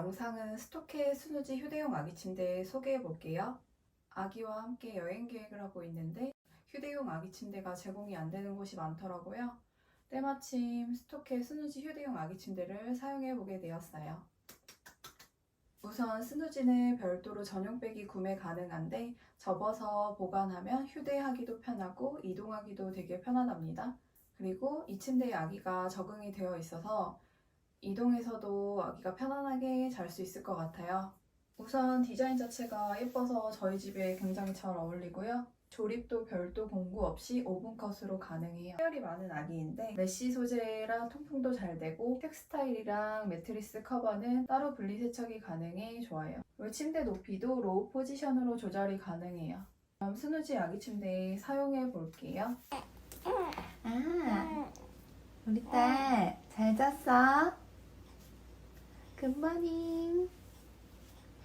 영상은 스토케 스누지 휴대용 아기 침대 소개해 볼게요. 아기와 함께 여행 계획을 하고 있는데 휴대용 아기 침대가 제공이 안 되는 곳이 많더라고요. 때마침 스토케 스누지 휴대용 아기 침대를 사용해 보게 되었어요. 우선 스누지는 별도로 전용백이 구매 가능한데 접어서 보관하면 휴대하기도 편하고 이동하기도 되게 편하답니다. 그리고 이 침대에 아기가 적응이 되어 있어서 이동해서도 아기가 편안하게 잘 수 있을 것 같아요. 우선 디자인 자체가 예뻐서 저희 집에 굉장히 잘 어울리고요. 조립도 별도 공구 없이 오븐 컷으로 가능해요. 해열이 많은 아기인데 메쉬 소재라 통풍도 잘 되고 텍스타일이랑 매트리스 커버는 따로 분리 세척이 가능해 좋아요. 침대 높이도 로우 포지션으로 조절이 가능해요. 그럼 스누지 아기 침대 사용해 볼게요. 아, 우리 딸 잘 잤어? 굿모닝.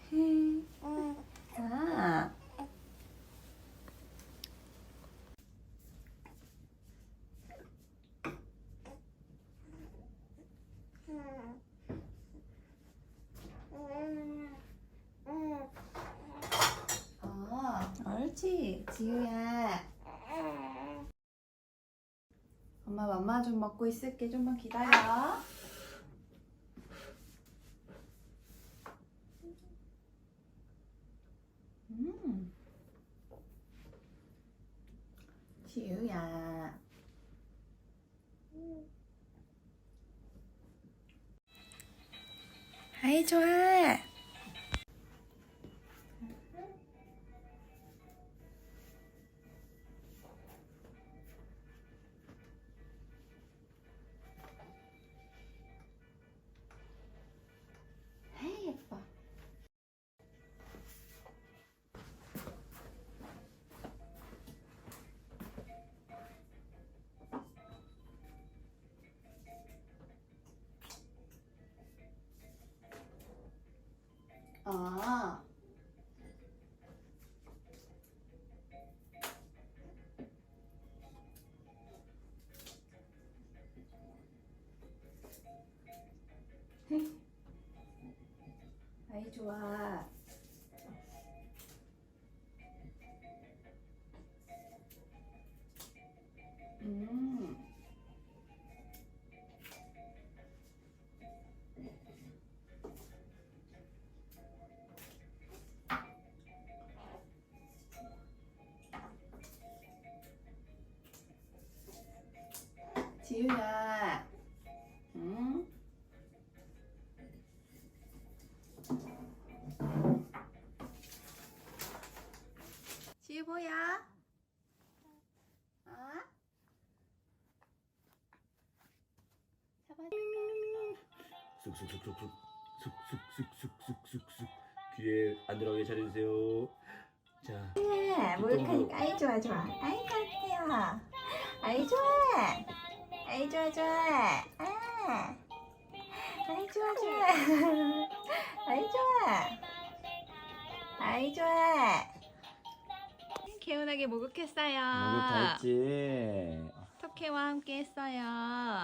아. 어, 옳지, 지우야. 엄마 맘마 좀 먹고 있을게. 좀만 기다려. 음. 지우야. 아이 아이 좋아. 음. 지 쑥쑥쑥쑥쑥 쑥쑥쑥쑥쑥쑥 귀에 안 들어가게 잘해주세요. 자, 네, 몰카니까 아이 좋아 좋아. 아이 갈게요. 아이 좋아. 아이 좋아 좋아. 아. 아이 좋아 좋아. 아이 좋아. 아이 좋아. 개운하게 목욕했어요. 목욕 다 했지. 토케와 함께 했어요.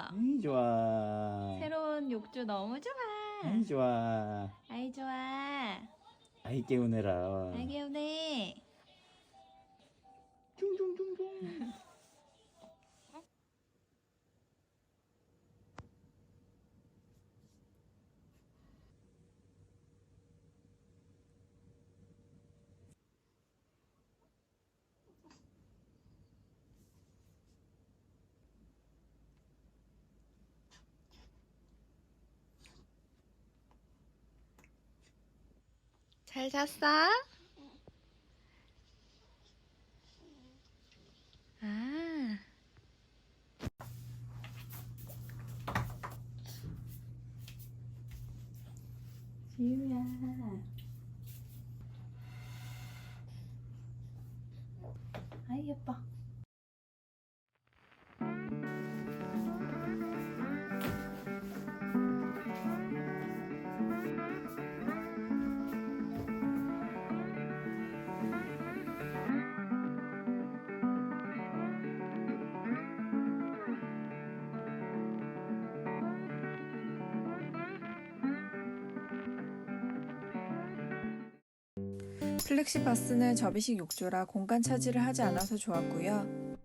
아이 좋아. 새로운 욕조 너무 좋아. 아이 좋아. 아이 좋아. 아이 깨우내라. 아이 개운해. 둥둥둥둥. 잘 잤어? 아. 지우야. 아이 예뻐. 플렉시바스는 접이식 욕조라 공간 차지를 하지 않아서 좋았고요.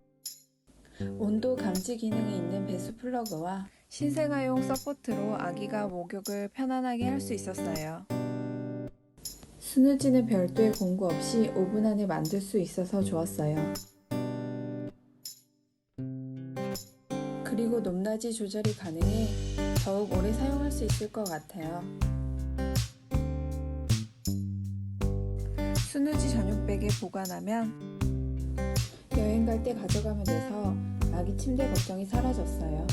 온도 감지 기능이 있는 배수 플러그와 신생아용 서포트로 아기가 목욕을 편안하게 할 수 있었어요. 스누지는 별도의 공구 없이 5분 안에 만들 수 있어서 좋았어요. 그리고 높낮이 조절이 가능해 더욱 오래 사용할 수 있을 것 같아요. 스누지 전용백에 보관하면 여행 갈 때 가져가면 돼서 아기 침대 걱정이 사라졌어요.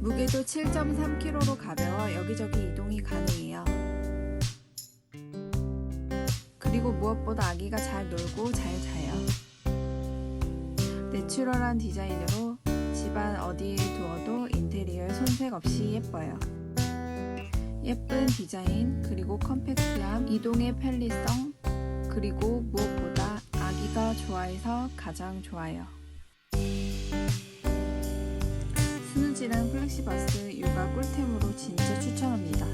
무게도 7.3kg로 가벼워 여기저기 이동이 가능해요. 그리고 무엇보다 아기가 잘 놀고 잘 자요. 내추럴한 디자인으로 집안 어디에 두어도 인테리어에 손색 없이 예뻐요. 예쁜 디자인, 그리고 컴팩트함, 이동의 편리성, 그리고 무엇보다 아기가 좋아해서 가장 좋아요. 스누지랑 플렉시바스 육아 꿀템으로 진짜 추천합니다.